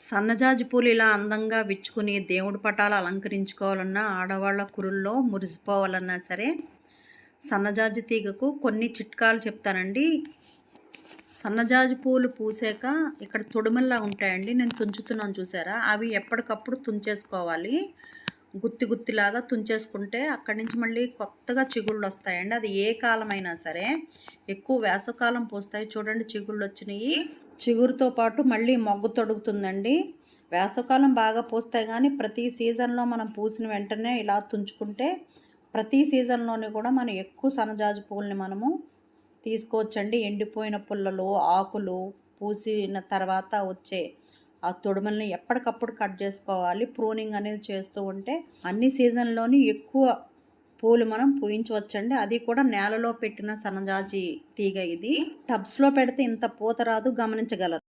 సన్నజాజి పూలు ఇలా అందంగా విచ్చుకుని దేవుడి పటాలు అలంకరించుకోవాలన్నా ఆడవాళ్ళ కురుల్లో మురిసిపోవాలన్నా సరే సన్నజాజి తీగకు కొన్ని చిట్కాలు చెప్తానండి. సన్నజాజి పూలు పూసాక ఇక్కడ తొడుమల్లా ఉంటాయండి. నేను తుంచుతున్నాను చూసారా? అవి ఎప్పటికప్పుడు తుంచేసుకోవాలి. గుత్తి గుత్తిలాగా తుంచేసుకుంటే అక్కడి నుంచి మళ్ళీ కొత్తగా చిగుళ్ళు వస్తాయండి. అది ఏ కాలమైనా సరే ఎక్కువ వేసవకాలం పూస్తాయి. చూడండి చిగుళ్ళు వచ్చినాయి. చిగురుతో పాటు మళ్ళీ మొగ్గు తొడుగుతుందండి. వేసవకాలం బాగా పూస్తాయి కానీ ప్రతి సీజన్లో మనం పూసిన వెంటనే ఇలా తుంచుకుంటే ప్రతి సీజన్లోని కూడా మనం ఎక్కువ సన్నజాజి పువ్వుల్ని మనము తీసుకోవచ్చండి. ఎండిపోయిన పుల్లలు ఆకులు పూసిన తర్వాత వచ్చే ఆ తొడుమల్ని ఎప్పటికప్పుడు కట్ చేసుకోవాలి. ప్రూనింగ్ అనేది చేస్తూ ఉంటే అన్ని సీజన్లోని ఎక్కువ పూలు మనం పూయించవచ్చండి. అది కూడా నేలలో పెట్టిన సన్నజాజి తీగ ఇది. టబ్స్లో పెడితే ఇంత పూత రాదు గమనించగలరు.